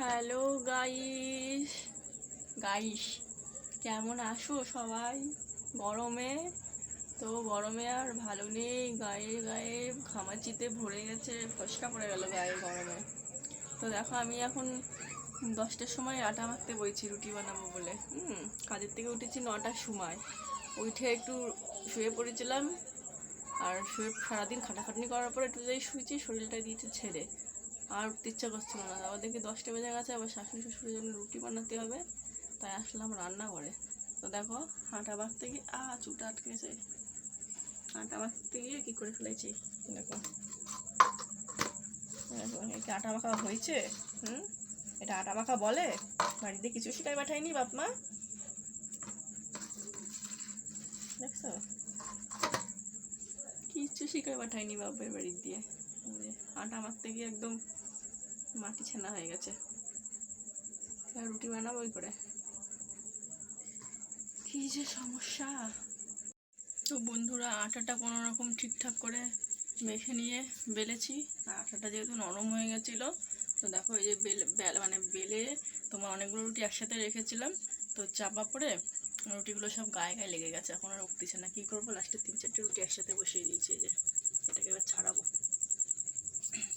Hello guys guys কেমন আসো সবাই? গরমে? তো গরমে আর ভালো নেই। গায়ে গায়ে ঘামাচিতে ভরে গেছে, ফসকা পড়ে গেল গায়ে গরমে। তো দেখো, আমি এখন দশটার সময় আটা মাখতে বইছি, রুটি বানাবো বলে। হুম, কাজের থেকে উঠেছি নটার সময়। উঠে একটু শুয়ে পড়েছিলাম, আর শুয়ে সারাদিন খাটাখাটনি করার পর একটু যাই শুয়েছি, শরীরটা দিয়েছে ছেড়ে। আর উঠতে ইচ্ছা করছিল না। আবার দেখি দশটা বেজে গেছে, আবার শাশুড়ি শ্বশুরের জন্য রুটি বানাতে হবে, তাই আসলাম রান্না করে তো দেখো হাঁটা মাখতে গিয়ে, আ চুটা আটকেছে আটা মাখতে গিয়ে কী করে ফেলেছি? দেখো। আটা মাখা হয়েছে? হুম? এটা আটা মাখা বলে? বাড়িতে কিছু শিকায় পাঠায়নি বাপ মা দেখছ? কিচ্ছু শিকায় পাঠায়নি বাপের বাড়ির দিয়ে। আটা মাখতে গিয়ে একদম মাটি ছেনা হয়ে গেছে। রুটি বানাবো ওই করে। কি যে সমস্যা। তো বন্ধুরা, আটাটা কোনো রকম ঠিকঠাক করে মেখে নিয়ে বেলেছি। আটাটা যেহেতু নরম হয়ে গেছিল, তো দেখো এই যে বেল মানে বেলে তোমার অনেকগুলো রুটি একসাথে রেখেছিলাম। তো চাপা পড়ে রুটিগুলো সব গায়ে গায়ে লেগে গেছে। এখন আর উঠতেছে না। কী করব? লাস্টে তিন চারটে রুটি একসাথে বসিয়ে দিয়েছি যে। এটাকে এবার ছাড়াবো।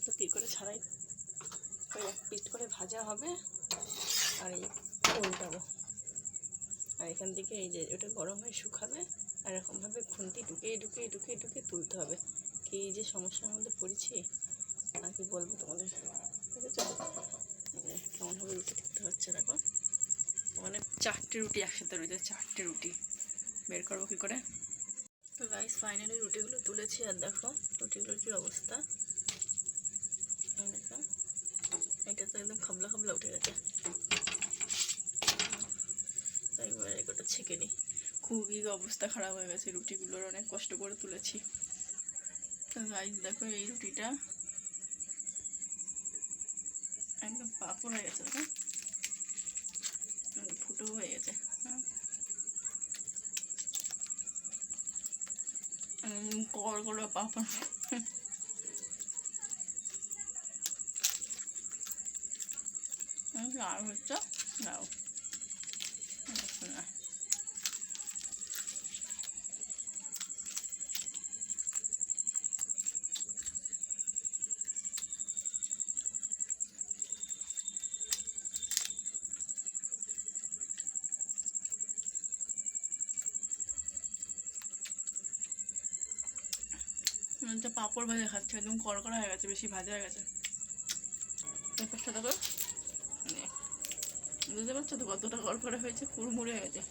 তো কী করে ছাড়াই? এক পিট করে ভাজা হবে। আর এই উল্টাবো আর এখান থেকে এই যে ওটা গরম হয়ে শুকাবে, আর এরকমভাবে খুন্তি ঢুকিয়ে ঢুকিয়ে ঢুকিয়ে ঢুকিয়ে তুলতে হবে। কি যে সমস্যার মধ্যে পড়েছি, আর কি বলব তোমাদের? দেখেছ এই যে কেমনভাবে রুটি টিকতে হচ্ছে দেখো। মানে চারটে রুটি একসাথে রয়েছে, চারটে রুটি। বের করব কী করে? তো গাইস ফাইনালি রুটিগুলো তুলেছি, আর দেখো রুটিগুলোর কী অবস্থা। দেখো। এটা তো একদম খাবলা খাবলা উঠে গেছে তাই এবার এগুলোটা ছেঁকে নিই খুবই অবস্থা খারাপ হয়ে গেছে রুটিগুলোর অনেক কষ্ট করে তুলেছি দেখো এই রুটিটা একদম পাপড় হয়ে গেছে ফুটো হয়ে গেছে কড় করে পাপড় আর হচ্ছে দাও পাঁপড় ভাজা খাচ্ছে, একদম কড়কড়া হয়ে গেছে, বেশি ভাজা হয়ে গেছে পাশটা দেখো নে। বুঝতে পারছ তো কতটা কড়কড়া হয়েছে কুড়মুড়ে হয়ে গেছে